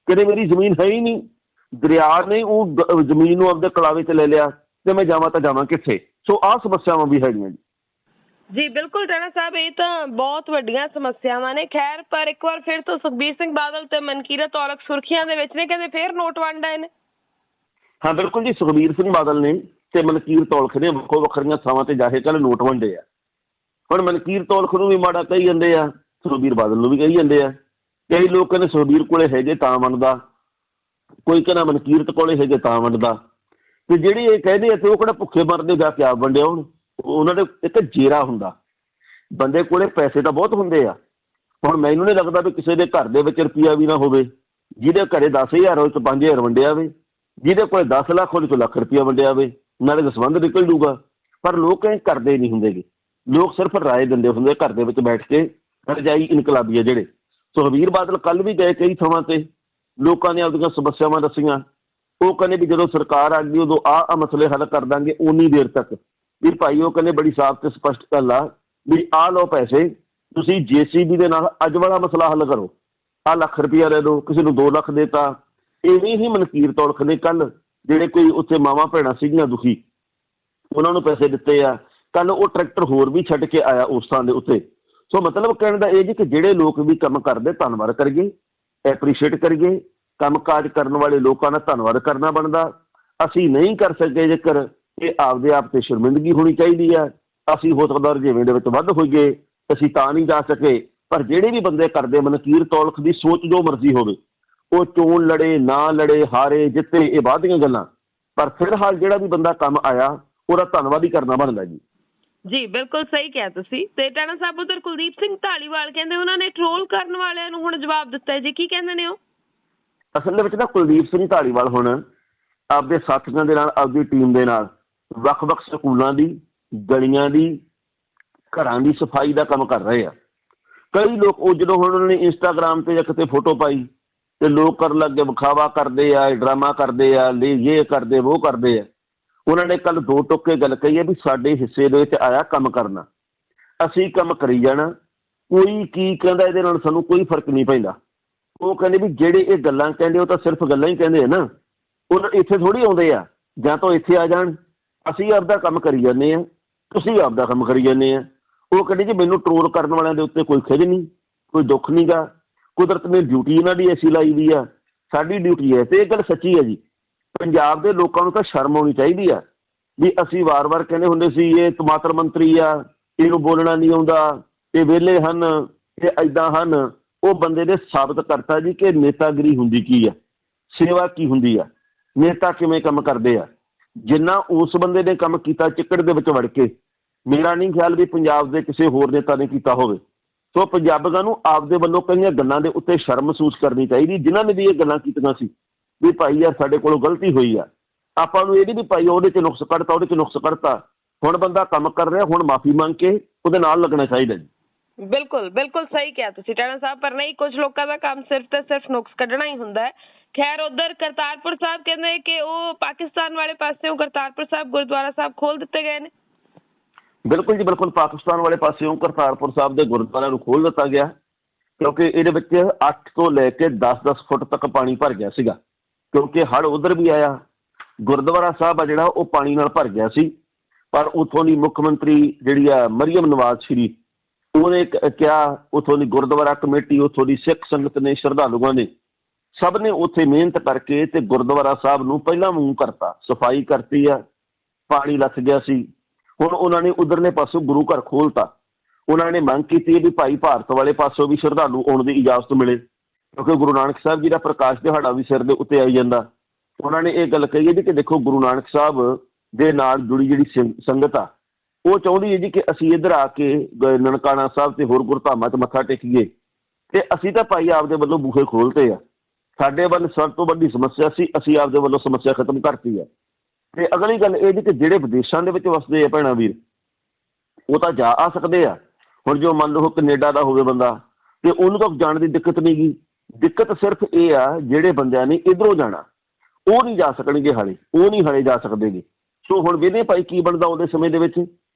ਕਹਿੰਦੇ ਮੇਰੀ ਜ਼ਮੀਨ ਹੈ ਹੀ ਨਹੀਂ। ਦਰਿਆ ਨੇ ਉਹ ਜ਼ਮੀਨ ਨੂੰ ਆਪਦੇ ਕਲਾਵੇ 'ਚ ਲੈ ਲਿਆ ਤੇ ਮੈਂ ਜਾਵਾਂ ਤਾਂ ਜਾਵਾਂ ਕਿੱਥੇ? ਸੋ ਆਹ ਸਮੱਸਿਆਵਾਂ ਵੀ ਹੈਗੀਆਂ ਜੀ। ਜੀ ਬਿਲਕੁਲ ਟਾਣਾ ਸਾਹਿਬ ਇਹ ਤਾਂ ਬਹੁਤ ਵੱਡੀਆਂ ਸਮੱਸਿਆਵਾਂ ਨੇ। ਖੈਰ ਪਰ ਇੱਕ ਵਾਰ ਫਿਰ ਤੋਂ ਸੁਖਬੀਰ ਸਿੰਘ ਬਾਦਲ ਤੇ ਮਨਕੀਰਤ ਔਲਖ ਸੁਰਖੀਆਂ ਦੇ ਵਿੱਚ ਨੇ ਕਹਿੰਦੇ ਫਿਰ ਨੋਟ ਵੰਡ ਆਏ ਨੇ। ਹਾਂ ਬਿਲਕੁਲ ਜੀ ਸੁਖਬੀਰ ਸਿੰਘ ਬਾਦਲ ਨੇ ਤੇ ਮਨਕੀਰ ਤੌਲਖ ਨੇ ਵੱਖੋ ਵੱਖਰੀਆਂ ਥਾਵਾਂ ਤੇ ਜਾ ਕੇ ਕੱਲ ਨੋਟ ਵੰਡੇ ਆ। ਹੁਣ ਮਨਕੀਰ ਤੌਲਖ ਨੂੰ ਵੀ ਮਾੜਾ ਕਹੀ ਜਾਂਦੇ ਆ, ਸੁਖਬੀਰ ਬਾਦਲ ਨੂੰ ਵੀ ਕਹੀ ਜਾਂਦੇ ਆ। ਕਈ ਲੋਕ ਕਹਿੰਦੇ ਸੁਖਬੀਰ ਕੋਲੇ ਹੈਗੇ ਤਾਂ ਮੰਨਦਾ ਕੋਈ ਕਹਿੰਦਾ ਮਨਕੀਰਤ ਕੋਲੇ ਹੈਗੇ ਤਾਂ ਵੰਡਦਾ। ਤੇ ਜਿਹੜੇ ਇਹ ਕਹਿੰਦੇ ਆ ਤੇ ਉਹ ਕਿਹੜਾ ਭੁੱਖੇ ਮਰਦੇ ਜਾ ਕੇ ਆਪ ਵੰਡਿਆ ਹੁਣ? ਉਹਨਾਂ ਦੇ ਇੱਕ ਜੇਰਾ ਹੁੰਦਾ। ਬੰਦੇ ਕੋਲੇ ਪੈਸੇ ਤਾਂ ਬਹੁਤ ਹੁੰਦੇ ਆ। ਹੁਣ ਮੈਨੂੰ ਨਹੀਂ ਲੱਗਦਾ ਵੀ ਕਿਸੇ ਦੇ ਘਰ ਦੇ ਵਿੱਚ ਰੁਪਈਆ ਵੀ ਨਾ ਹੋਵੇ। ਜਿਹਦੇ ਘਰੇ 10000 ਹੋਵੇ ਤੇ 5000 ਵੰਡਿਆ ਵੇ। ਜਿਹਦੇ ਕੋਲ 10 ਲੱਖ ਹੋਵੇ ਤੇ ਲੱਖ ਰੁਪਇਆ ਵੰਡਿਆ ਵੇ। ਨਾਲੇ ਸੰਬੰਧ ਨਿਕਲ ਜੂਗਾ। ਪਰ ਲੋਕ ਇਹ ਕਰਦੇ ਨਹੀਂ ਹੁੰਦੇਗੇ। ਲੋਕ ਸਿਰਫ ਰਾਏ ਦਿੰਦੇ ਹੁੰਦੇ ਘਰ ਦੇ ਵਿੱਚ ਬੈਠ ਕੇ, ਰਜਾਈ ਇਨਕਲਾਬੀ ਆ ਜਿਹੜੇ। ਸੁਖਬੀਰ ਬਾਦਲ ਕੱਲ ਵੀ ਗਏ ਕਈ ਥਾਵਾਂ ਤੇ। ਲੋਕਾਂ ਨੇ ਆਪਦੀਆਂ ਸਮੱਸਿਆਵਾਂ ਦੱਸੀਆਂ। ਉਹ ਕਹਿੰਦੇ ਵੀ ਜਦੋਂ ਸਰਕਾਰ ਆ ਗਈ, ਉਦੋਂ ਆਹ ਆਹ ਮਸਲੇ ਹੱਲ ਕਰ ਦਾਂਗੇ ਉਨੀ ਦੇਰ ਤੱਕ। ਵੀ ਭਾਈ, ਉਹ ਕਹਿੰਦੇ ਬੜੀ ਸਾਫ਼ ਤੇ ਸਪਸ਼ਟ ਗੱਲ ਆ ਵੀ ਆਹ ਲਓ ਪੈਸੇ, ਤੁਸੀਂ ਜੀਸੀਬੀ ਦੇ ਨਾਲ ਅੱਜ ਵਾਲਾ ਮਸਲਾ ਹੱਲ ਕਰੋ। ਆ ਲੱਖ ਰੁਪਇਆ ਲੈ ਲਓ, ਕਿਸੇ ਨੂੰ 2 ਲੱਖ ਦੇਤਾ। ਐਵੇਂ ਹੀ ਮਨਕੀਰ ਤੌਲਖ ਨੇ ਕੱਲ ਜਿਹੜੇ ਕੋਈ ਉੱਥੇ ਮਾਵਾਂ ਭੈਣਾਂ ਸੀਗੀਆਂ ਦੁਖੀ, ਉਹਨਾਂ ਨੂੰ ਪੈਸੇ ਦਿੱਤੇ ਆ ਕੱਲ ਉਹ ਟਰੈਕਟਰ ਹੋਰ ਵੀ ਛੱਡ ਕੇ ਆਇਆ ਉਸ ਥਾਂ ਦੇ ਉੱਤੇ। ਸੋ ਮਤਲਬ ਕਹਿਣ ਦਾ ਇਹ ਜੀ ਕਿ ਜਿਹੜੇ ਲੋਕ ਵੀ ਕੰਮ ਕਰਦੇ, ਧੰਨਵਾਦ ਕਰੀਏ ਐਪਰੀਸ਼ੀਏਟ ਕਰੀਏ, ਕੰਮਕਾਜ ਕਰਨ ਵਾਲੇ ਲੋਕਾਂ ਦਾ ਧੰਨਵਾਦ ਕਰਨਾ ਬਣਦਾ। ਅਸੀਂ ਨਹੀਂ ਕਰ ਸਕੇ ਜੇਕਰ ਇਹ ਆਪਦੇ ਆਪ ਤੇ ਸ਼ਰਮਿੰਦਗੀ ਹੋਣੀ ਚਾਹੀਦੀ ਆ। ਅਸੀਂ ਹੋ ਸਕਦਾ ਰਜੇਵੇਂ ਦੇ ਵਿੱਚ ਵੱਧ ਹੋਈਏ, ਅਸੀਂ ਤਾਂ ਨਹੀਂ ਜਾ ਸਕੇ। ਪਰ ਜਿਹੜੇ ਵੀ ਬੰਦੇ ਕਰਦੇ ਮਨਕੀਰ ਤੌਲਖ ਦੀ ਸੋਚ ਜੋ ਮਰਜ਼ੀ ਹੋਵੇ ਉਹ ਚੋਣ ਲੜੇ ਨਾ ਲੜੇ ਹਾਰੇ ਜਿੱਤੇ ਇਹ ਬਾਅਦ ਦੀਆਂ ਗੱਲਾਂ। ਪਰ ਫਿਲਹਾਲ ਜਿਹੜਾ ਵੀ ਬੰਦਾ ਕੰਮ ਆਇਆ ਉਹਦਾ ਧੰਨਵਾਦ ਹੀ ਕਰਨਾ ਬਣਦਾ ਜੀ। ਜੀ ਬਿਲਕੁਲ ਸਹੀ ਕਿਹਾ ਤੁਸੀਂ। ਤੇ ਟਾਣਾ ਸਾਹਿਬ ਉਧਰ ਕੁਲਦੀਪ ਸਿੰਘ ਢਾਲੀਵਾਲ ਕਹਿੰਦੇ ਉਹਨਾਂ ਨੇ ਟ੍ਰੋਲ ਕਰਨ ਵਾਲਿਆਂ ਨੂੰ ਹੁਣ ਜਵਾਬ ਦਿੱਤਾ ਹੈ ਜੀ। ਕੀ ਕਹਿੰਦੇ ਨੇ ਉਹ? ਅਸਲ ਦੇ ਵਿੱਚ ਨਾ ਕੁਲਦੀਪ ਸਿੰਘ ਢਾਲੀਵਾਲ ਹੁਣ ਆਪਦੇ ਸਾਥੀਆਂ ਦੇ ਨਾਲ ਆਪਦੀ ਟੀਮ ਦੇ ਨਾਲ ਵੱਖ-ਵੱਖ ਸਕੂਲਾਂ ਦੀ ਗਲੀਆਂ ਦੀ ਘਰਾਂ ਦੀ ਸਫ਼ਾਈ ਦਾ ਕੰਮ ਕਰ ਰਹੇ ਆ। ਕਈ ਲੋਕ ਉਹ ਜਦੋਂ ਹੁਣ ਉਹਨਾਂ ਨੇ ਇੰਸਟਾਗ੍ਰam ਤੇ ਜਾਂ ਕਿਤੇ ਫੋਟੋ ਪਾਈ ਤੇ ਲੋਕ ਕਰਨ ਲੱਗੇ ਵਿਖਾਵਾ ਕਰਦੇ ਆ, ਡਰਾਮਾ ਕਰਦੇ ਆ, ਲੈ ਇਹ ਕਰਦੇ ਉਹ ਕਰਦੇ ਆ। ਉਹਨਾਂ ਨੇ ਕੱਲ ਦੋ ਟੋਕੇ ਗੱਲ ਕਹੀ ਹੈ ਵੀ ਸਾਡੇ ਹਿੱਸੇ ਦੇ ਵਿੱਚ ਆਇਆ ਕੰਮ ਕਰਨਾ। ਅਸੀਂ ਕੰਮ ਕਰੀ ਜਾਣਾ, ਕੋਈ ਕੀ ਕਹਿੰਦਾ ਇਹਦੇ ਨਾਲ ਸਾਨੂੰ ਕੋਈ ਫ਼ਰਕ ਨਹੀਂ ਪੈਂਦਾ। ਉਹ ਕਹਿੰਦੇ ਵੀ ਜਿਹੜੇ ਇਹ ਗੱਲਾਂ ਕਹਿੰਦੇ, ਉਹ ਤਾਂ ਸਿਰਫ ਗੱਲਾਂ ਹੀ ਕਹਿੰਦੇ ਆ ਨਾ। ਉਹ ਇੱਥੇ ਥੋੜੀ ਆਉਂਦੇ ਆ, ਜਾਂ ਤਾਂ ਇੱਥੇ ਆ ਜਾਣ। ਅਸੀਂ ਆਪਦਾ ਕੰਮ ਕਰੀ ਜਾਂਦੇ ਆ, ਤੁਸੀਂ ਆਪਦਾ ਕੰਮ ਕਰੀ ਜਾਂਦੇ ਆ। ਉਹ ਕਹਿੰਦੇ ਜੀ ਮੈਨੂੰ ਟਰੋਲ ਕਰਨ ਵਾਲਿਆਂ ਦੇ ਉੱਤੇ ਕੋਈ ਖਿਜ ਨਹੀਂ, ਕੋਈ ਦੁੱਖ ਨਹੀਂਗਾ ਕੁਦਰਤ ਨੇ ਡਿਊਟੀ ਇਹਨਾਂ ਦੀ ਐਸੀ ਲਾਈ ਵੀ ਆ, ਸਾਡੀ ਡਿਊਟੀ ਹੈ, ਤੇ ਇਹ ਗੱਲ ਸੱਚੀ ਹੈ ਜੀ। ਪੰਜਾਬ ਦੇ ਲੋਕਾਂ ਨੂੰ ਤਾਂ ਸ਼ਰਮ ਆਉਣੀ ਚਾਹੀਦੀ ਆ, ਵੀ ਅਸੀਂ ਵਾਰ-ਵਾਰ ਕਹਿੰਦੇ ਹੁੰਦੇ ਸੀ, ਇਹ ਟਮਾਟਰ ਮੰਤਰੀ ਆ, ਇਹਨੂੰ ਬੋਲਣਾ ਨਹੀਂ ਆਉਂਦਾ, ਇਹ ਵਿਹਲੇ ਹਨ, ਇਹ ਐਦਾਂ ਹਨ। ਉਹ ਬੰਦੇ ਨੇ ਸਾਬਤ ਕਰਤਾ ਜੀ ਕਿ ਨੇਤਾਗਰੀ ਹੁੰਦੀ ਕੀ ਆ, ਸੇਵਾ ਕੀ ਹੁੰਦੀ ਆ, ਨੇਤਾ ਕਿਵੇਂ ਕੰਮ ਕਰਦੇ ਆ। ਜਿੰਨਾ ਉਸ ਬੰਦੇ ਨੇ ਕੰਮ ਕੀਤਾ ਚਿੱਕੜ ਦੇ ਵਿੱਚ ਵੜ ਕੇ, ਮੇਰਾ ਨਹੀਂ ਖਿਆਲ ਵੀ ਪੰਜਾਬ ਦੇ ਕਿਸੇ ਹੋਰ ਨੇਤਾ ਨੇ ਕੀਤਾ ਹੋਵੇ। ਸੋ ਪੰਜਾਬੀਆਂ ਨੂੰ ਆਪਦੇ ਵੱਲੋਂ ਕਈਆਂ ਗੱਲਾਂ ਦੇ ਉੱਤੇ ਸ਼ਰਮ ਮਹਿਸੂਸ ਕਰਨੀ ਚਾਹੀਦੀ, ਜਿਨ੍ਹਾਂ ਨੇ ਵੀ ਇਹ ਗੱਲਾਂ ਕੀਤੀਆਂ ਸੀ ਵੀ ਭਾਈ ਯਾਰ ਸਾਡੇ ਕੋਲੋਂ ਗਲਤੀ ਹੋਈ ਆ, ਆਪਾਂ ਨੂੰ ਇਹ ਨਹੀਂ ਵੀ ਭਾਈ ਉਹਦੇ 'ਚ ਨੁਕਸ ਕੱਢਤਾ, ਉਹਦੇ 'ਚ ਨੁਕਸ ਕੱਢਤਾ, ਹੁਣ ਬੰਦਾ ਕੰਮ ਕਰ ਰਿਹਾ, ਹੁਣ ਮਾਫੀ ਮੰਗ ਕੇ ਉਹਦੇ ਨਾਲ ਲੱਗਣਾ ਚਾਹੀਦਾ ਜੀ। ਬਿਲਕੁਲ ਬਿਲਕੁਲ ਸਹੀ ਕਿਹਾ ਤੁਸੀਂ ਟਾਣਾ ਸਾਹਿਬ, ਪਰ ਨਹੀਂ ਕੁਝ ਲੋਕਾਂ ਦਾ ਕੰਮ ਸਿਰਫ ਤੇ ਸਿਰਫ ਨੁਕਸ ਕੱਢਣਾ ਹੀ ਹੁੰਦਾ ਹੈ। ਖੈਰ, ਉਧਰ ਕਰਤਾਰਪੁਰ ਸਾਹਿਬ ਕਹਿੰਦੇ ਕਿ ਉਹ ਪਾਕਿਸਤਾਨ ਵਾਲੇ ਪਾਸਿਓਂ ਕਰਤਾਰਪੁਰ ਸਾਹਿਬ, ਗੁਰਦੁਆਰਾ ਸਾਹਿਬ ਖੋਲ ਦਿੱਤੇ ਗਏ ਨੇ। ਬਿਲਕੁਲ ਜੀ, ਬਿਲਕੁਲ ਪਾਕਿਸਤਾਨ ਵਾਲੇ ਪਾਸਿਓਂ ਕਰਤਾਰਪੁਰ ਸਾਹਿਬ ਦੇ ਗੁਰਦੁਆਰਿਆਂ ਨੂੰ ਖੋਲ੍ਹ ਦਿੱਤਾ ਗਿਆ, ਕਿਉਂਕਿ ਇਹਦੇ ਵਿੱਚ 8 ਤੋਂ ਲੈ ਕੇ 10-10 ਫੁੱਟ ਤੱਕ ਪਾਣੀ ਭਰ ਗਿਆ ਸੀਗਾ, ਕਿਉਂਕਿ ਹੜ੍ਹ ਉਧਰ ਵੀ ਆਇਆ। ਗੁਰਦੁਆਰਾ ਸਾਹਿਬ ਆ ਜਿਹੜਾ, ਉਹ ਪਾਣੀ ਨਾਲ ਭਰ ਗਿਆ ਸੀ, ਪਰ ਉਥੋਂ ਦੀ ਮੁੱਖ ਮੰਤਰੀ ਜਿਹੜੀ ਆ ਮਰੀਮ ਨਵਾਜ਼ ਸ਼ਰੀਫ ਉਹਨੇ ਕ- ਕਿਹਾ ਉਥੋਂ ਦੀ ਗੁਰਦੁਆਰਾ ਕਮੇਟੀ, ਉਥੋਂ ਦੀ ਸਿੱਖ ਸੰਗਤ ਨੇ ਸ਼ਰਧਾਲੂਆਂ ਨੇ ਸਭ ਨੇ ਉੱਥੇ ਮਿਹਨਤ ਕਰਕੇ ਤੇ ਗੁਰਦੁਆਰਾ ਸਾਹਿਬ ਨੂੰ ਪਹਿਲਾਂ ਮੂੰਹ ਕਰਤਾ, ਸਫ਼ਾਈ ਕਰਤੀ ਆ, ਪਾਣੀ ਲੱਥ ਗਿਆ ਸੀ। ਹੁਣ ਉਹਨਾਂ ਨੇ ਉਧਰਲੇ ਪਾਸੋਂ ਗੁਰੂ ਘਰ ਖੋਲਤਾ। ਉਹਨਾਂ ਨੇ ਮੰਗ ਕੀਤੀ ਹੈ ਵੀ ਭਾਈ ਭਾਰਤ ਵਾਲੇ ਪਾਸੋਂ ਵੀ ਸ਼ਰਧਾਲੂ ਆਉਣ ਦੀ ਇਜਾਜ਼ਤ ਮਿਲੇ। ਕਿਉਂਕਿ ਗੁਰੂ ਨਾਨਕ ਸਾਹਿਬ ਜੀ ਦਾ ਪ੍ਰਕਾਸ਼ ਦਿਹਾੜਾ ਵੀ ਸਿਰ ਦੇ ਉੱਤੇ ਆਈ ਜਾਂਦਾ। ਉਹਨਾਂ ਨੇ ਇਹ ਗੱਲ ਕਹੀ ਹੈ ਜੀ ਕਿ ਦੇਖੋ ਗੁਰੂ ਨਾਨਕ ਸਾਹਿਬ ਦੇ ਨਾਲ ਜੁੜੀ ਜਿਹੜੀ ਸੰਗ- ਸੰਗਤ ਆ, ਉਹ ਚਾਹੁੰਦੀ ਹੈ ਜੀ ਕਿ ਅਸੀਂ ਇੱਧਰ ਆ ਕੇ ਗ- ਨਨਕਾਣਾ ਸਾਹਿਬ ਤੇ ਹੋਰ ਗੁਰਧਾਮਾਂ 'ਚ ਮੱਥਾ ਟੇਕੀਏ। ਤੇ ਅਸੀਂ ਤਾਂ ਭਾਈ ਆਪਦੇ ਵੱਲੋਂ ਬੂਹੇ ਖੋਲਤੇ ਆ। ਸਾਡੇ ਵੱਲ ਸਭ ਤੋਂ ਵੱਡੀ ਸਮੱਸਿਆ ਸੀ, ਅਸੀਂ ਆਪਦੇ ਵੱਲੋਂ ਸਮੱਸਿਆ ਖਤਮ ਕਰਤੀ ਆ। ਤੇ ਅਗਲੀ ਗੱਲ ਇਹ ਜੀ ਕਿ ਜਿਹੜੇ ਵਿਦੇਸ਼ਾਂ ਦੇ ਵਿੱਚ ਵਸਦੇ ਆ ਭੈਣਾਂ ਵੀਰ, ਉਹ ਤਾਂ ਜਾ ਆ ਸਕਦੇ ਆ। ਹੁਣ ਜੋ ਮੰਨ ਲਓ ਕੈਨੇਡਾ ਦਾ ਹੋਵੇ ਬੰਦਾ, ਤੇ ਉਹਨੂੰ ਤਾਂ ਜਾਣ ਦੀ ਦਿੱਕਤ ਨਹੀਂ ਗੀ। ਦਿੱਕਤ ਸਿਰਫ ਇਹ ਆ, ਜਿਹੜੇ ਬੰਦਿਆਂ ਨੇ ਇਧਰੋਂ ਜਾਣਾ, ਉਹ ਨਹੀਂ ਜਾ ਸਕਣਗੇ ਹਾਲੇ, ਉਹ ਨਹੀਂ ਹਾਲੇ ਜਾ ਸਕਦੇਗੇ। ਸੋ ਹੁਣ ਵੇਲੇ ਭਾਈ ਕੀ ਬਣਦਾ ਉਹਦੇ ਸਮੇਂ ਦੇ ਵਿੱਚ।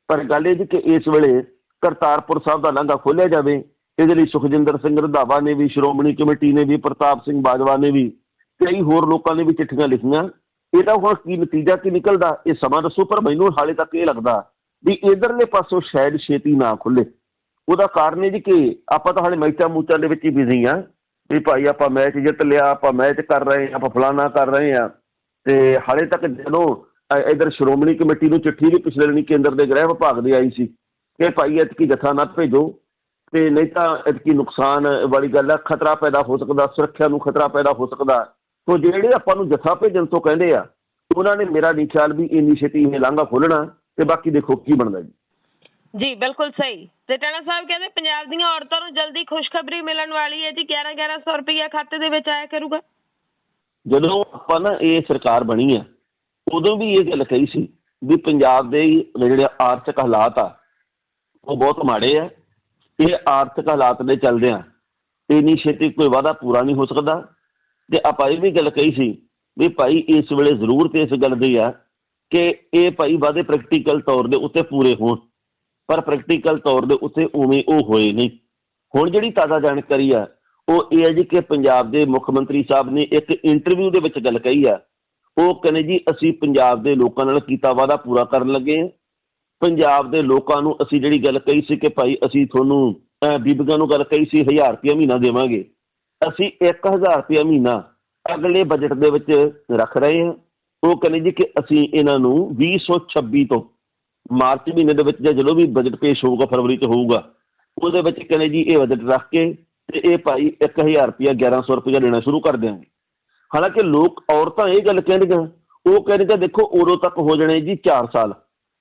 ਪਰ ਗੱਲ ਇਹ ਜੀ ਕਿ ਇਸ ਵੇਲੇ ਕਰਤਾਰਪੁਰ ਸਾਹਿਬ ਦਾ ਲਾਂਘਾ ਖੋਲ੍ਹਿਆ ਜਾਵੇ, ਇਹਦੇ ਲਈ ਸੁਖਜਿੰਦਰ ਸਿੰਘ ਰੰਧਾਵਾ ਨੇ ਵੀ, ਸ਼੍ਰੋਮਣੀ ਕਮੇਟੀ ਨੇ ਵੀ, ਪ੍ਰਤਾਪ ਸਿੰਘ ਬਾਜਵਾ ਨੇ ਵੀ, ਕਈ ਹੋਰ ਲੋਕਾਂ ਨੇ ਵੀ ਚਿੱਠੀਆਂ ਲਿਖੀਆਂ। ਇਹਦਾ ਹੁਣ ਕੀ ਨਤੀਜਾ ਕੀ ਨਿਕਲਦਾ? ਇਹ ਸਮਾਂ ਦੱਸੋ, ਪਰ ਮੈਨੂੰ ਹਾਲੇ ਤੱਕ ਇਹ ਲੱਗਦਾ ਵੀ ਇਧਰਲੇ ਪਾਸੋਂ ਸ਼ਾਇਦ ਛੇਤੀ ਨਾ ਖੁੱਲੇ। ਉਹਦਾ ਕਾਰਨ ਇਹ ਜੀ ਕਿ ਆਪਾਂ ਤਾਂ ਹਾਲੇ ਮੈਚਾਂ ਮੂਚਾਂ ਦੇ ਵਿੱਚ ਹੀ ਬਿਜ਼ੀ ਆ ਵੀ ਭਾਈ ਆਪਾਂ ਮੈਚ ਜਿੱਤ ਲਿਆ, ਆਪਾਂ ਮੈਚ ਕਰ ਰਹੇ ਹਾਂ, ਆਪਾਂ ਫਲਾਨਾ ਕਰ ਰਹੇ ਆ ਤੇ ਹਾਲੇ ਤੱਕ ਜਦੋਂ ਅ- ਇੱਧਰ ਸ਼੍ਰੋਮਣੀ ਕਮੇਟੀ ਨੂੰ ਚਿੱਠੀ ਵੀ ਪਿਛਲੇ ਦਿਨੀ ਕੇਂਦਰ ਦੇ ਗ੍ਰਹਿ ਵਿਭਾਗ ਦੇ ਆਈ ਸੀ ਕਿ ਭਾਈ ਇਤਕੀ ਜਥਾ ਨਾ ਭੇਜੋ ਤੇ ਨਹੀਂ ਤਾਂ ਇਤਕੀ ਨੁਕਸਾਨ ਵਾਲੀ ਗੱਲ ਹੈ ਖਤਰਾ ਪੈਦਾ ਹੋ ਸਕਦਾ, ਸੁਰੱਖਿਆ ਨੂੰ ਖਤਰਾ ਪੈਦਾ ਹੋ ਸਕਦਾ। ਸੋ ਜਿਹੜੇ ਆਪਾਂ ਨੂੰ ਜਥਾ ਭੇਜਣ ਤੋਂ ਕਹਿੰਦੇ ਆ ਉਹਨਾਂ ਨੇ ਮੇਰਾ ਨਹੀਂ ਖਿਆਲ ਵੀ ਇੰਨੀ ਛੇਤੀ ਇਹ ਲਾਂਘਾ ਖੋਲਣਾ ਤੇ ਬਾਕੀ ਦੇਖੋ ਕੀ ਬਣਦਾ ਜੀ। ਜੀ ਬਿਲਕੁਲ ਸਹੀ। ਤੇ ਟਾਣਾ ਸਾਹਿਬ ਕਹਿੰਦੇ ਪੰਜਾਬ ਦੀਆਂ ਔਰਤਾਂ ਨੂੰ ਜਲਦੀ ਖੁਸ਼ਖਬਰੀ ਮਿਲਣ ਵਾਲੀ ਹੈ ਜੀ 11 1100 ਰੁਪਇਆ ਖਾਤੇ ਦੇ ਵਿੱਚ ਆਇਆ ਕਰੂਗਾ। ਜਦੋਂ ਆਪਾਂ ਨਾ ਇਹ ਸਰਕਾਰ ਬਣੀ ਆ ਉਦੋਂ ਵੀ ਇਹ ਗੱਲ ਕਹੀ ਸੀ ਵੀ ਪੰਜਾਬ ਦੇ ਜਿਹੜੇ ਆਰਥਿਕ ਹਾਲਾਤ ਆ ਉਹ ਬਹੁਤ ਮਾੜੇ ਆ। ਇਹ ਆਰਥਿਕ ਹਾਲਾਤ ਦੇ ਚੱਲਦੇ ਆ ਇੰਨੀ ਛੇਤੀ ਕੋਈ ਵਾਅਦਾ ਪੂਰਾ ਨਹੀਂ ਹੋ ਸਕਦਾ। ਤੇ ਆਪਾਂ ਇਹ ਵੀ ਗੱਲ ਕਹੀ ਸੀ ਵੀ ਭਾਈ ਇਸ ਵੇਲੇ ਜ਼ਰੂਰਤ ਇਸ ਗੱਲ ਦੀ ਆ ਕਿ ਇਹ ਭਾਈ ਵਾਅਦੇ ਪ੍ਰੈਕਟੀਕਲ ਤੌਰ ਦੇ ਉੱਤੇ ਪੂਰੇ ਹੋਣ, ਪਰ ਪ੍ਰੈਕਟੀਕਲ ਤੌਰ ਦੇ ਉੱਤੇ ਉਵੇਂ ਉਹ ਹੋਏ ਨਹੀਂ। ਹੁਣ ਜਿਹੜੀ ਤਾਜ਼ਾ ਜਾਣਕਾਰੀ ਆ, ਉਹ ਇਹ ਹੈ ਜੀ ਕਿ ਪੰਜਾਬ ਦੇ ਮੁੱਖ ਮੰਤਰੀ ਸਾਹਿਬ ਨੇ ਇੱਕ ਇੰਟਰਵਿਊ ਦੇ ਵਿੱਚ ਗੱਲ ਕਹੀ ਆ। ਉਹ ਕਹਿੰਦੇ ਜੀ, ਅਸੀਂ ਪੰਜਾਬ ਦੇ ਲੋਕਾਂ ਨਾਲ ਕੀਤਾ ਵਾਅਦਾ ਪੂਰਾ ਕਰਨ ਲੱਗੇ ਹਾਂ ਪੰਜਾਬ ਦੇ ਲੋਕਾਂ ਨੂੰ ਅਸੀਂ ਜਿਹੜੀ ਗੱਲ ਕਹੀ ਸੀ ਕਿ ਭਾਈ ਅਸੀਂ ਤੁਹਾਨੂੰ ਬੀਬੀਆਂ ਨੂੰ ਗੱਲ ਕਹੀ ਸੀ 1000 ਰੁਪਏ ਮਹੀਨਾ ਦੇਵਾਂਗੇ। ਅਸੀਂ 1000 ਰੁਪਏ ਮਹੀਨਾ ਅਗਲੇ ਬਜਟ ਦੇ ਵਿੱਚ ਰੱਖ ਰਹੇ ਹਾਂ। ਉਹ ਕਹਿੰਦੇ ਜੀ ਕਿ ਅਸੀਂ ਇਹਨਾਂ ਨੂੰ 2026 ਤੋਂ ਮਾਰਚ ਮਹੀਨੇ ਦੇ ਵਿੱਚ ਜਾਂ ਜਦੋਂ ਵੀ ਬਜਟ ਪੇਸ਼ ਹੋਊਗਾ, ਫਰਵਰੀ ਚ ਹੋਊਗਾ, ਉਹਦੇ ਵਿੱਚ ਕਹਿੰਦੇ ਜੀ ਇਹ ਬਜਟ ਰੱਖ ਕੇ ਤੇ ਇਹ ਭਾਈ 1000 ਰੁਪਇਆ 1100 ਰੁਪਇਆ ਦੇਣਾ ਸ਼ੁਰੂ ਕਰ ਦਿਆਂਗੇ। ਹਾਲਾਂਕਿ ਲੋਕ ਔਰਤਾਂ ਇਹ ਗੱਲ ਕਹਿੰਦੀਆਂ ਉਹ ਕਹਿੰਦੀਆਂ ਦੇਖੋ ਉਦੋਂ ਤੱਕ ਹੋ ਜਾਣੇ ਜੀ 4 ਸਾਲ।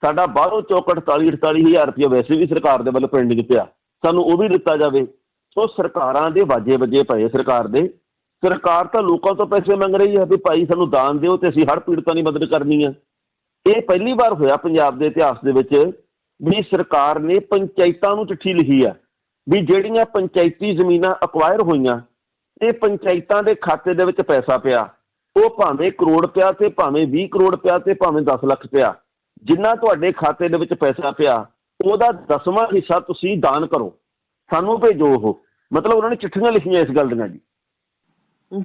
ਸਾਡਾ ਬਾਹਰੋਂ ਚੌਕ 48 48000 ਰੁਪਏ ਵੈਸੇ ਵੀ ਸਰਕਾਰ ਦੇ ਵੱਲੋਂ ਪੈਂਡਿੰਗ ਪਿਆ। ਸਾਨੂੰ ਉਹ ਵੀ ਦਿੱਤਾ ਜਾਵੇ। ਸੋ ਸਰਕਾਰਾਂ ਦੇ ਵਾਜੇ ਵੱਜੇ ਪਏ ਸਰਕਾਰ ਦੇ। ਸਰਕਾਰ ਤਾਂ ਲੋਕਾਂ ਤੋਂ ਪੈਸੇ ਮੰਗ ਰਹੀ ਹੈ ਵੀ ਭਾਈ ਸਾਨੂੰ ਦਾਨ ਦਿਓ ਤੇ ਅਸੀਂ ਹਰ ਪੀੜਤਾਂ ਦੀ ਮਦਦ ਕਰਨੀ ਹੈ ਇਹ ਪਹਿਲੀ ਵਾਰ ਹੋਇਆ ਪੰਜਾਬ ਦੇ ਇਤਿਹਾਸ ਦੇ ਵਿੱਚ ਵੀ ਸਰਕਾਰ ਨੇ ਪੰਚਾਇਤਾਂ ਨੂੰ ਚਿੱਠੀ ਲਿਖੀ ਆ ਵੀ ਜਿਹੜੀਆਂ ਪੰਚਾਇਤੀ ਜ਼ਮੀਨਾਂ ਅਕਵਾਇਰ ਹੋਈਆਂ, ਇਹ ਪੰਚਾਇਤਾਂ ਦੇ ਖਾਤੇ ਦੇ ਵਿੱਚ ਪੈਸਾ ਪਿਆ। ਉਹ ਭਾਵੇਂ ਕਰੋੜ ਪਿਆ ਤੇ ਭਾਵੇਂ 20 ਕਰੋੜ ਪਿਆ ਤੇ ਭਾਵੇਂ 10 ਲੱਖ ਪਿਆ। ਜਿੰਨਾ ਤੁਹਾਡੇ ਖਾਤੇ ਦੇ ਵਿੱਚ ਪੈਸਾ ਪਿਆ, ਉਹਦਾ ਦਸਵਾਂ ਹਿੱਸਾ ਤੁਸੀਂ ਦਾਨ ਕਰੋ। ਸਾਨੂੰ ਭੇਜੋ ਉਹ। ਮਤਲਬ ਉਹਨਾਂ ਨੇ ਚਿੱਠੀਆਂ ਲਿਖੀਆਂ ਇਸ ਗੱਲ ਦੀਆਂ ਜੀ।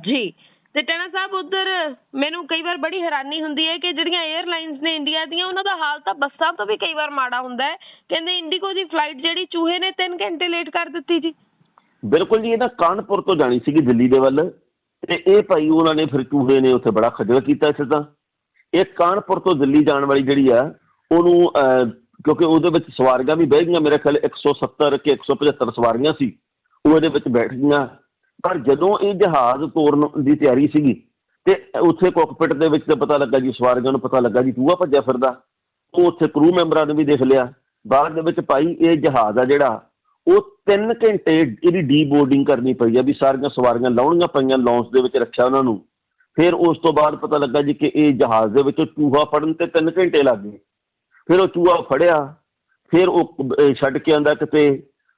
ਜੀ। ਤੇ ਟੈਣਾ ਸਾਹਿਬ ਉਧਰ ਮੈਨੂੰ ਕਈ ਵਾਰ ਬੜੀ ਹੈਰਾਨੀ ਹੁੰਦੀ ਹੈ ਕਿ ਜਿਹੜੀਆਂ 에ਅਰਲਾਈਨਸ ਨੇ ਇੰਡੀਆ ਦੀਆਂ ਉਹਨਾਂ ਦਾ ਹਾਲ ਤਾਂ ਬੱਸਾਂ ਤੋਂ ਵੀ ਕਈ ਵਾਰ ਮਾੜਾ ਹੁੰਦਾ ਹੈ। ਕਹਿੰਦੇ ਇੰਡੀਗੋ ਦੀ ਫਲਾਈਟ ਜਿਹੜੀ ਚੂਹੇ ਨੇ 3 ਘੰਟੇ ਲੇਟ ਕਰ ਦਿੱਤੀ ਜੀ। ਬਿਲਕੁਲ ਜੀ ਇਹ ਕਾਨਪੁਰ ਤੋਂ ਜਾਣੀ ਸੀਗੀ ਦਿੱਲੀ ਦੇ ਵੱਲ। ਤੇ ਇਹ ਭਾਈ ਉਹਨਾਂ ਨੇ ਫਿਰ ਚੂਹੇ ਨੇ ਉੱਥੇ ਬੜਾ ਖੱਜਲ ਕੀਤਾ ਇਸ ਤਾਂ। ਇਹ ਕਾਨਪੁਰ ਤੋਂ ਦਿੱਲੀ ਜਾਣ ਵਾਲੀ ਜਿਹੜੀ ਆ ਉਹਨੂੰ ਕਿਉਂਕਿ ਉਹਦੇ ਵਿੱਚ ਸਵਾਰੀਆਂ ਵੀ ਬਹਿ ਗਈਆਂ। ਮੇਰੇ ਖਿਆਲ 170 ਕਿ 175 ਸਵਾਰੀਆਂ ਸੀ। ਉਹ ਇਹਦੇ ਵਿੱਚ ਬੈਠ ਗਈਆਂ। ਪਰ ਜਦੋਂ ਇਹ ਜਹਾਜ਼ ਤੋਰਨ ਦੀ ਤਿਆਰੀ ਸੀਗੀ ਤੇ ਉੱਥੇ ਕੋਕਪਿਟ ਦੇ ਵਿੱਚ ਤਾਂ ਪਤਾ ਲੱਗਾ ਜੀ, ਸਵਾਰੀਆਂ ਨੂੰ ਪਤਾ ਲੱਗਾ ਜੀ ਚੂਹਾ ਭੱਜਿਆ ਫਿਰਦਾ। ਉਹ ਉੱਥੇ ਕਰੂ ਮੈਂਬਰਾਂ ਨੇ ਵੀ ਦੇਖ ਲਿਆ। ਬਾਅਦ ਦੇ ਵਿੱਚ ਭਾਈ ਇਹ ਜਹਾਜ਼ ਆ ਜਿਹੜਾ, ਉਹ 3 ਘੰਟੇ ਇਹਦੀ ਡੀਬੋਰਡਿੰਗ ਕਰਨੀ ਪਈ ਆ ਵੀ ਸਾਰੀਆਂ ਸਵਾਰੀਆਂ ਲਾਉਣੀਆਂ ਪਈਆਂ ਲੌਂਚ ਦੇ ਵਿੱਚ ਰੱਖਿਆ ਉਹਨਾਂ ਨੂੰ। ਫਿਰ ਉਸ ਤੋਂ ਬਾਅਦ ਪਤਾ ਲੱਗਾ ਜੀ ਕਿ ਇਹ ਜਹਾਜ਼ ਦੇ ਵਿੱਚੋਂ ਚੂਹਾ ਫੜਨ ਤੇ 3 ਘੰਟੇ ਲੱਗ ਗਏ। ਫਿਰ ਉਹ ਚੂਹਾ ਫੜਿਆ ਫਿਰ ਉਹ ਛੱਡ ਕੇ ਆਂਦਾ ਕਿਤੇ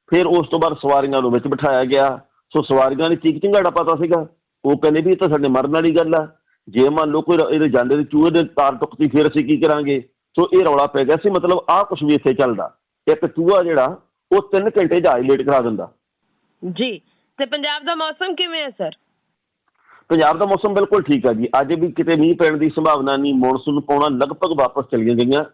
ਫਿਰ ਉਸ ਤੋਂ ਬਾਅਦ ਸਵਾਰੀਆਂ ਨੂੰ ਵਿੱਚ ਬਿਠਾਇਆ ਗਿਆ। ਸੋ ਸਵਾਰੀਆਂ ਨੇ ਚੀਕ ਚਿੰਗਾੜਾ ਪਤਾ ਸੀਗਾ। ਉਹ ਕਹਿੰਦੇ ਵੀ ਇਹ ਤਾਂ ਸਾਡੇ ਮਰਨ ਵਾਲੀ ਗੱਲ ਆ। ਜੇ ਮੰਨ ਲਓ ਕੋਈ ਇਹਦੇ ਜਾਂਦੇ ਦੇ ਚੂਹੇ ਦੇ ਤਾਰ ਟੁੱਕਤੀ ਫਿਰ ਅਸੀਂ ਕੀ ਕਰਾਂਗੇ? ਸੋ ਇਹ ਰੌਲਾ ਪੈ ਗਿਆ ਸੀ ਮਤਲਬ ਆਹ ਕੁਝ ਵੀ ਇੱਥੇ ਚੱਲਦਾ। ਇੱਕ ਚੂਹਾ ਜਿਹੜਾ ਉਹ 3 ਘੰਟੇ ਜਹਾਜ਼ ਲੇਟ ਕਰਾ ਦਿੰਦਾ। ਜੀ ਤੇ ਪੰਜਾਬ ਦਾ ਮੌਸਮ ਕਿਵੇਂ ਹੈ ਸਰ? ਪੰਜਾਬ ਦਾ ਮੌਸਮ ਬਿਲਕੁਲ ਠੀਕ ਆ ਜੀ। ਅੱਜ ਵੀ ਕਿਤੇ ਮੀਂਹ ਪੈਣ ਦੀ ਸੰਭਾਵਨਾ ਨਹੀਂ। ਮੌਨਸੂਨ ਪਾਉਣਾ ਲਗਭਗ ਵਾਪਸ ਚਲੀਆਂ ਗਈਆਂ।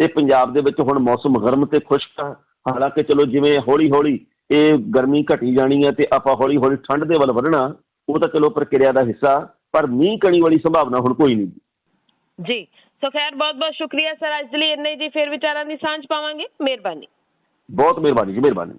ਤੇ ਪੰਜਾਬ ਦੇ ਵਿੱਚ ਹੁਣ ਮੌਸਮ ਗਰਮ ਤੇ ਖੁਸ਼ਕ ਆ। ਹਾਲਾਂਕਿ ਚਲੋ ਜਿਵੇਂ ਹੌਲੀ ਹੌਲੀ ਇਹ ਗਰਮੀ ਘਟੀ ਜਾਣੀ ਹੈ ਤੇ ਆਪਾਂ ਹੌਲੀ ਹੌਲੀ ਠੰਡ ਦੇ ਵੱਲ ਵਧਣਾ ਉਹ ਤਾਂ ਚਲੋ ਪ੍ਰਕਿਰਿਆ ਦਾ ਹਿੱਸਾ ਪਰ ਮੀਂਹ ਕਣੀ ਵਾਲੀ ਸੰਭਾਵਨਾ ਹੁਣ ਕੋਈ ਨਹੀਂ। ਜੀ ਸੋ ਖੈਰ ਬਹੁਤ ਬਹੁਤ ਸ਼ੁਕਰੀਆ ਸਰ ਅੱਜ ਦੇ ਲਈ ਇੰਨੇ ਜੀ ਫਿਰ ਵਿਚਾਰਾਂ ਦੀ ਸਾਂਝ ਪਾਵਾਂਗੇ। ਮਿਹਰਬਾਨੀ। ਬਹੁਤ ਮਿਹਰਬਾਨੀ ਜੀ ਮਿਹਰਬਾਨੀ।